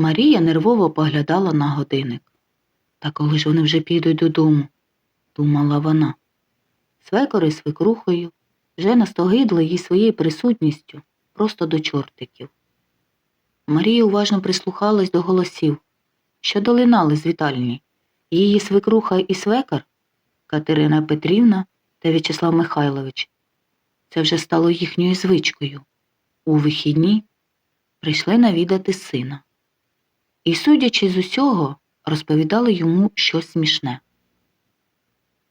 Марія нервово поглядала на годинник. Та коли ж вони вже підуть додому, думала вона. Свекори свекрухою вже настогидли їй своєю присутністю просто до чортиків. Марія уважно прислухалась до голосів, що долинали з вітальні. Її свекруха і свекар Катерина Петрівна та В'ячеслав Михайлович. Це вже стало їхньою звичкою. У вихідні прийшли навідати сина. І, судячи з усього, розповідали йому щось смішне.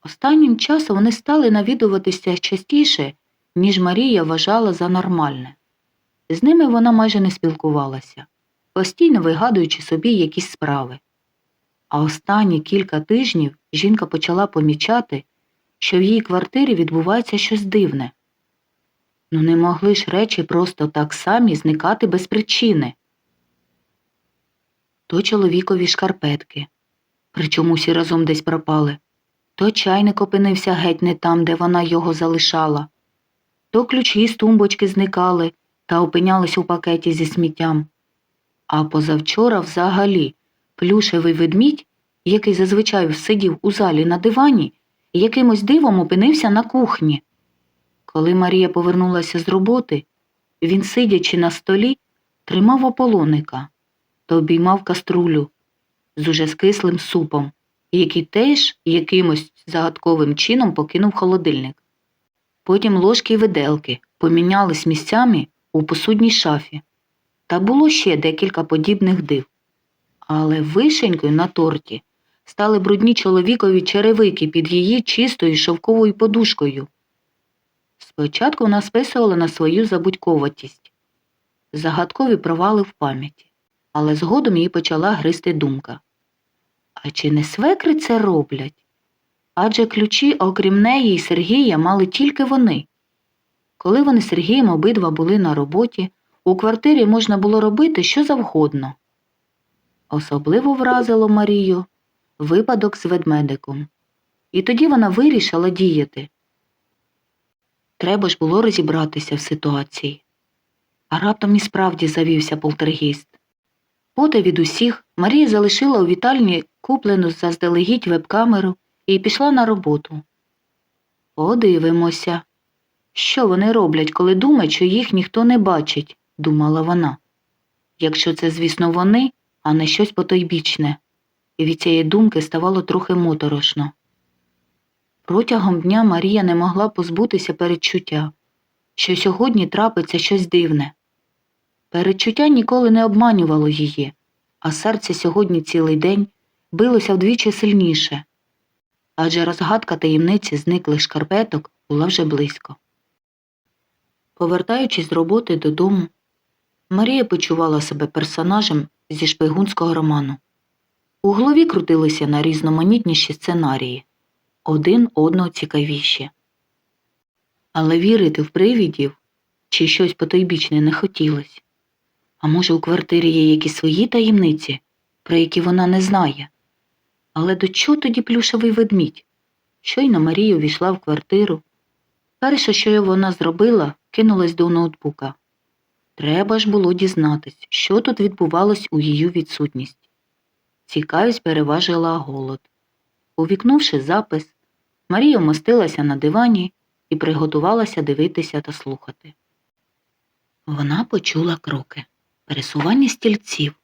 Останнім часом вони стали навідуватися частіше, ніж Марія вважала за нормальне. З ними вона майже не спілкувалася, постійно вигадуючи собі якісь справи. А останні кілька тижнів жінка почала помічати, що в її квартирі відбувається щось дивне. Ну не могли ж речі просто так самі зникати без причини. То чоловікові шкарпетки, причому всі разом десь пропали, то чайник опинився геть не там, де вона його залишала, то ключі з тумбочки зникали та опинялись у пакеті зі сміттям. А позавчора взагалі плюшевий ведмідь, який зазвичай сидів у залі на дивані, якимось дивом опинився на кухні. Коли Марія повернулася з роботи, він, сидячи на столі, тримав ополоника та обіймав каструлю з уже скислим супом, який теж якимось загадковим чином покинув холодильник. Потім ложки й виделки помінялись місцями у посудній шафі. Та було ще декілька подібних див. Але вишенькою на торті стали брудні чоловікові черевики під її чистою шовковою подушкою. Спочатку вона списувала на свою забудьковатість, загадкові провали в пам'яті, але згодом її почала гризти думка. А чи не свекри це роблять? Адже ключі, окрім неї і Сергія, мали тільки вони. Коли вони з Сергієм обидва були на роботі, у квартирі можна було робити що завгодно. Особливо вразило Марію випадок з ведмедиком. І тоді вона вирішила діяти. Треба ж було розібратися в ситуації. А раптом і справді завівся полтергіст. Поти від усіх Марія залишила у вітальні куплену заздалегідь веб-камеру і пішла на роботу. Подивимося, що вони роблять, коли думають, що їх ніхто не бачить, думала вона. Якщо це, звісно, вони, а не щось потойбічне, і від цієї думки ставало трохи моторошно. Протягом дня Марія не могла позбутися передчуття, що сьогодні трапиться щось дивне. Передчуття ніколи не обманювало її, а серце сьогодні цілий день билося вдвічі сильніше, адже розгадка таємниці зниклих шкарпеток була вже близько. Повертаючись з роботи додому, Марія почувала себе персонажем зі шпигунського роману. У голові крутилися на різноманітніші сценарії, один одного цікавіші. Але вірити в привідів чи щось потойбічне не хотілося. А може, у квартирі є якісь свої таємниці, про які вона не знає. Але до чого тоді плюшевий ведмідь? Щойно Марія увійшла в квартиру. Перше, що вона зробила, кинулась до ноутбука. Треба ж було дізнатись, що тут відбувалось у її відсутність. Цікавість переважила голод. Увікнувши запис, Марія вмостилася на дивані і приготувалася дивитися та слухати. Вона почула кроки, пересування стільців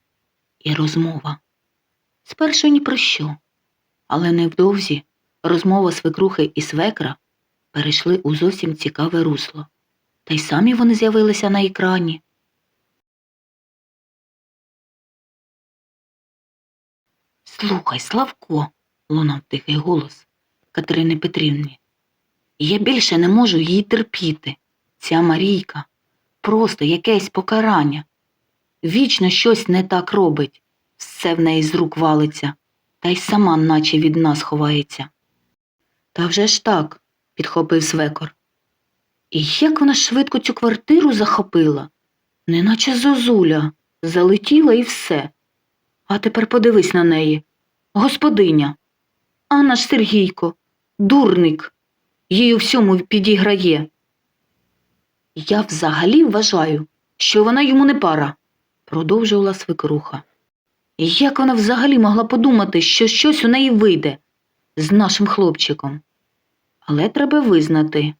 і розмова. Спершу ні про що, але невдовзі розмова свекрухи і свекра перейшли у зовсім цікаве русло, та й самі вони з'явилися на екрані. Слухай, Славко, лунав тихий голос Катерини Петрівни. Я більше не можу її терпіти. Ця Марійка просто якесь покарання. Вічно щось не так робить, все в неї з рук валиться, та й сама наче від нас ховається. Та вже ж так, підхопив свекор. І як вона швидко цю квартиру захопила, неначе зозуля, залетіла і все. А тепер подивись на неї. Господиня. А наш Сергійко, дурник, їй у всьому підіграє. Я взагалі вважаю, що вона йому не пара, продовжувала свекруха. Як вона взагалі могла подумати, що щось у неї вийде з нашим хлопчиком? Але треба визнати,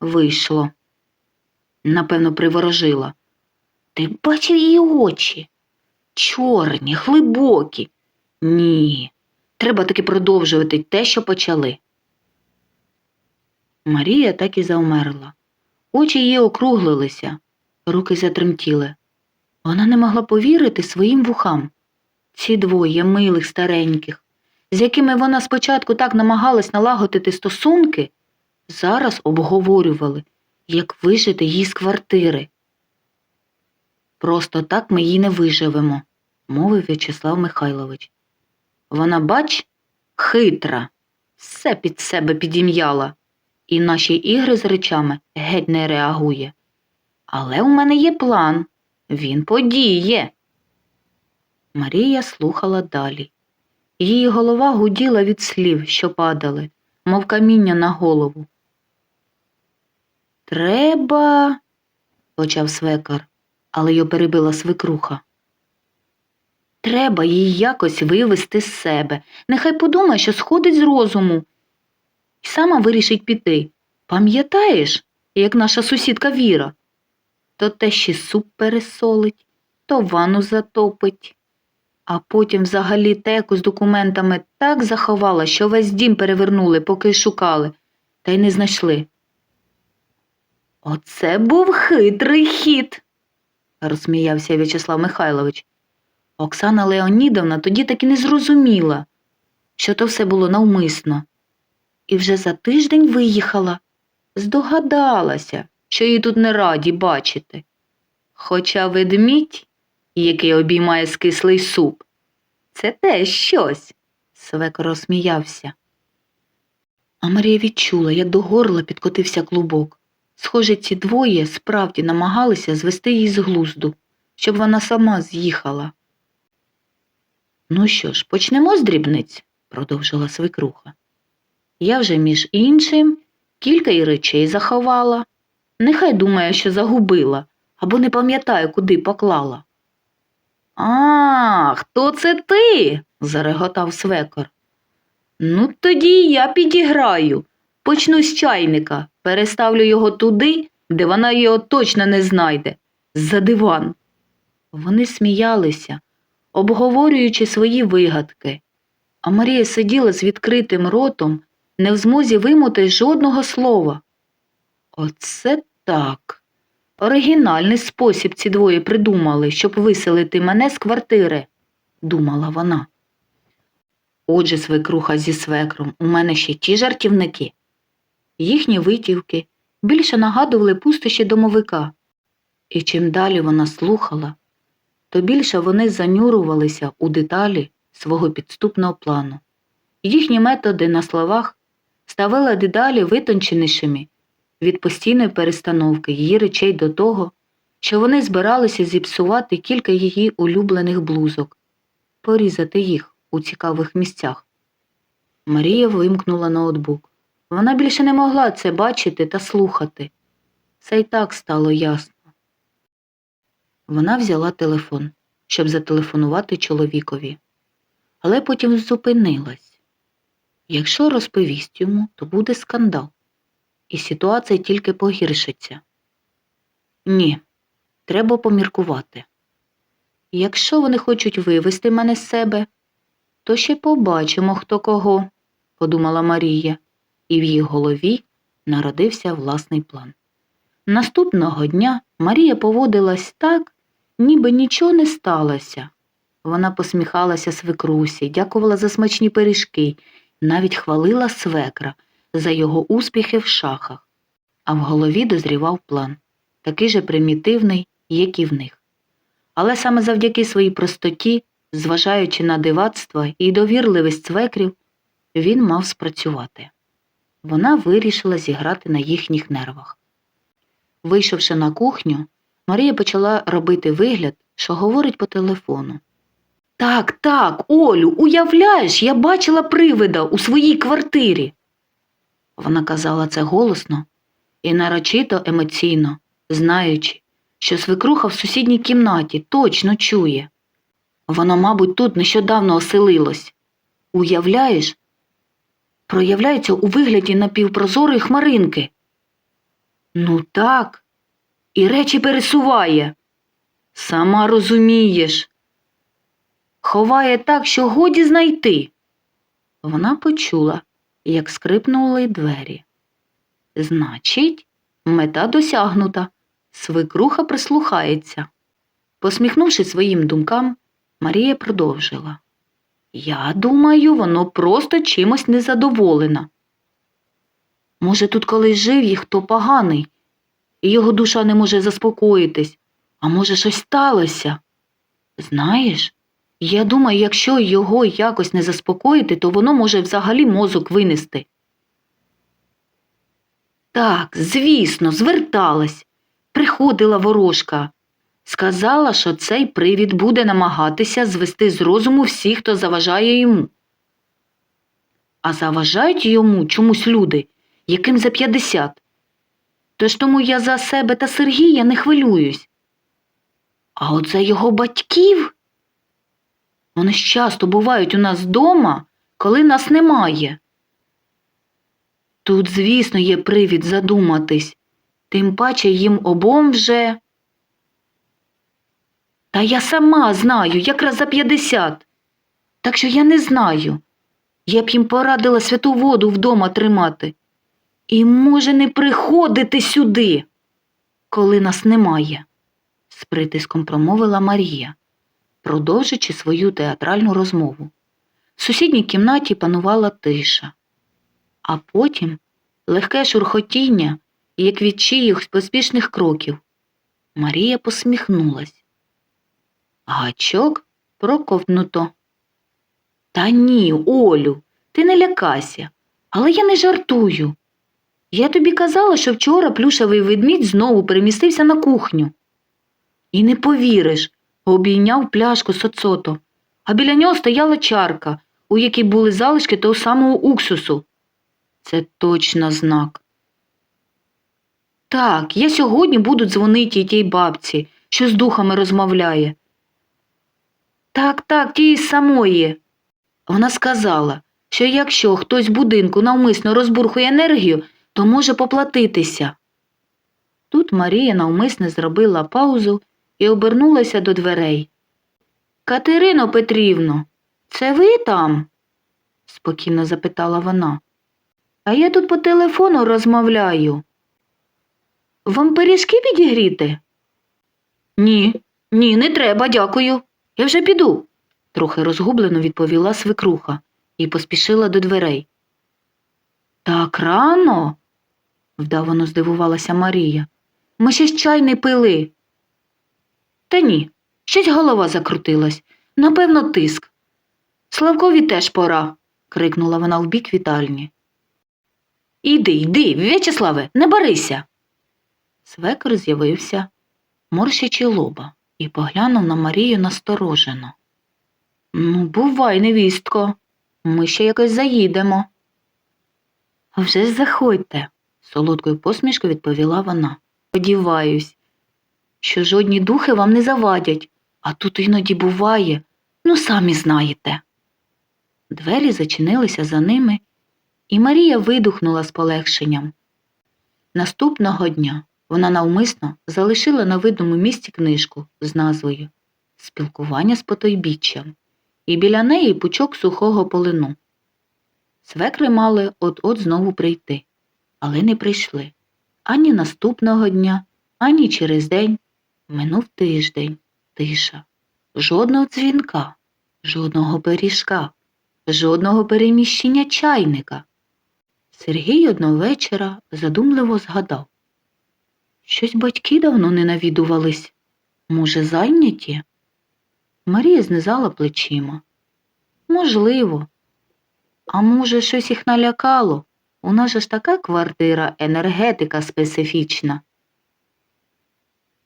вийшло. Напевно, приворожила. Ти бачив її очі? Чорні, глибокі. Ні, треба таки продовжувати те, що почали. Марія так і завмерла. Очі її округлилися, руки затремтіли. Вона не могла повірити своїм вухам. Ці двоє милих стареньких, з якими вона спочатку так намагалась налагодити стосунки, зараз обговорювали, як вижити їй з квартири. Просто так ми її не виживемо, мовив В'ячеслав Михайлович. Вона, бач, хитра, все під себе підім'яла, і наші ігри з речами геть не реагує. Але у мене є план, він подіє. Марія слухала далі. Її голова гуділа від слів, що падали, мов каміння на голову. Треба, почав свекар, але його перебила свекруха. Треба її якось вивести з себе. Нехай подумає, що сходить з розуму. І сама вирішить піти. Пам'ятаєш, як наша сусідка Віра? То те ще суп пересолить, то ванну затопить. А потім взагалі теку з документами так заховала, що весь дім перевернули, поки шукали, та й не знайшли. Оце був хитрий хід, розсміявся В'ячеслав Михайлович. Оксана Леонідовна тоді таки не зрозуміла, що то все було навмисно. І вже за тиждень виїхала, здогадалася, що її тут не раді бачити. Хоча ведмідь, який обіймає скислий суп, це теж щось, свекор розсміявся. А Марія відчула, як до горла підкотився клубок. Схоже, ці двоє справді намагалися звести її з глузду, щоб вона сама з'їхала. Ну що ж, почнемо з дрібниць, продовжила свекруха. Я вже між іншим кілька і речей заховала. Нехай думає, що загубила або не пам'ятає, куди поклала. А, хто це ти? зареготав свекор. Ну, тоді я підіграю. Почну з чайника, переставлю його туди, де вона його точно не знайде, за диван. Вони сміялися, обговорюючи свої вигадки, а Марія сиділа з відкритим ротом, не в змозі вимути жодного слова. Оце так. Оригінальний спосіб ці двоє придумали, щоб виселити мене з квартири, думала вона. Отже, свекруха зі свекром, у мене ще ті жартівники. Їхні витівки більше нагадували пустощі домовика, і чим далі вона слухала, то більше вони занюрувалися у деталі свого підступного плану. Їхні методи на словах ставали дедалі витонченішими від постійної перестановки її речей до того, що вони збиралися зіпсувати кілька її улюблених блузок, порізати їх у цікавих місцях. Марія вимкнула ноутбук. Вона більше не могла це бачити та слухати. Це й так стало ясно. Вона взяла телефон, щоб зателефонувати чоловікові, але потім зупинилась. Якщо розповість йому, то буде скандал, і ситуація тільки погіршиться. Ні, треба поміркувати. Якщо вони хочуть вивести мене з себе, то ще побачимо, хто кого, подумала Марія, і в її голові народився власний план. Наступного дня Марія поводилась так, ніби нічого не сталося. Вона посміхалася свекрусі, дякувала за смачні пиріжки, навіть хвалила свекра за його успіхи в шахах, а в голові дозрівав план, такий же примітивний, як і в них. Але саме завдяки своїй простоті, зважаючи на дивацтва і довірливість свекрів, він мав спрацювати. Вона вирішила зіграти на їхніх нервах. Вийшовши на кухню, Марія почала робити вигляд, що говорить по телефону. Так, так, Олю, уявляєш, я бачила привида у своїй квартирі. Вона казала це голосно і нарочито емоційно, знаючи, що свекруха в сусідній кімнаті точно чує. Воно, мабуть, тут нещодавно оселилось. Уявляєш? Проявляється у вигляді напівпрозорої хмаринки. Ну так, і речі пересуває. Сама розумієш. Ховає так, що годі знайти. Вона почула, як скрипнули двері. Значить, мета досягнута. Свекруха прислухається. Посміхнувшись своїм думкам, Марія продовжила. Я думаю, воно просто чимось незадоволена. Може, тут колись жив їх хто поганий, і його душа не може заспокоїтись, а може, щось сталося. Знаєш, я думаю, якщо його якось не заспокоїти, то воно може взагалі мозок винести. Так, звісно, зверталась. Приходила ворожка. Сказала, що цей привід буде намагатися звести з розуму всіх, хто заважає йому. А заважають йому чомусь люди, яким за 50. Тож тому я за себе та Сергія не хвилююсь. А от за його батьків. Вони ж часто бувають у нас вдома, коли нас немає. Тут, звісно, є привід задуматись, тим паче їм обом вже. Та я сама знаю, якраз за 50. Так що я не знаю. Я б їм порадила святу воду вдома тримати. І може не приходити сюди, коли нас немає, з притиском промовила Марія, продовжуючи свою театральну розмову. В сусідній кімнаті панувала тиша, а потім легке шурхотіння, як від чиїхось поспішних кроків. Марія посміхнулась. Гачок проковтнуто. Та ні, Олю, ти не лякайся, але я не жартую. Я тобі казала, що вчора плюшевий ведмідь знову перемістився на кухню. І не повіриш, обійняв пляшку соцото, а біля нього стояла чарка, у якій були залишки того самого уксусу. Це точно знак. Так, я сьогодні буду дзвонити тій бабці, що з духами розмовляє. Так, так, тієї самої. Вона сказала, що якщо хтось в будинку навмисно розбурхує енергію, то може поплатитися. Тут Марія навмисне зробила паузу і обернулася до дверей. Катерино Петрівно, це ви там? спокійно запитала вона. А я тут по телефону розмовляю. Вам пиріжки підігріти? Ні, ні, не треба, дякую. Я вже піду, трохи розгублено відповіла свекруха і поспішила до дверей. Так рано, вдавано здивувалася Марія. Ми ще чай не пили. Та ні, щось голова закрутилась. Напевно, тиск. Славкові теж пора, крикнула вона в бік вітальні. Іди, йди, В'ячеславе, не барися. Свекор з'явився, морщачи лоба, і поглянув на Марію насторожено. Ну, бувай, невістко, ми ще якось заїдемо. «А Вже ж заходьте, солодкою посмішкою відповіла вона. Сподіваюсь, що жодні духи вам не завадять, а тут іноді буває, ну самі знаєте. Двері зачинилися за ними, і Марія видухнула з полегшенням. Наступного дня вона навмисно залишила на видному місці книжку з назвою Спілкування з потойбіччям і біля неї пучок сухого полину. Свекри мали от-от знову прийти, але не прийшли. Ані наступного дня, ані через день. Минув тиждень, тиша, жодного дзвінка, жодного пиріжка, жодного переміщення чайника. Сергій одного вечора задумливо згадав. Щось батьки давно не навідувались. Може, зайняті? Марія знизала плечима. Можливо. А може, щось їх налякало? У нас ж така квартира, енергетика специфічна.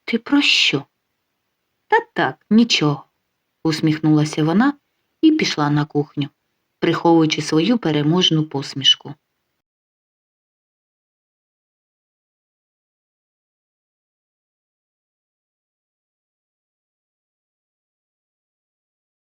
Ти про що? Та так, нічого, усміхнулася вона і пішла на кухню, приховуючи свою переможну посмішку.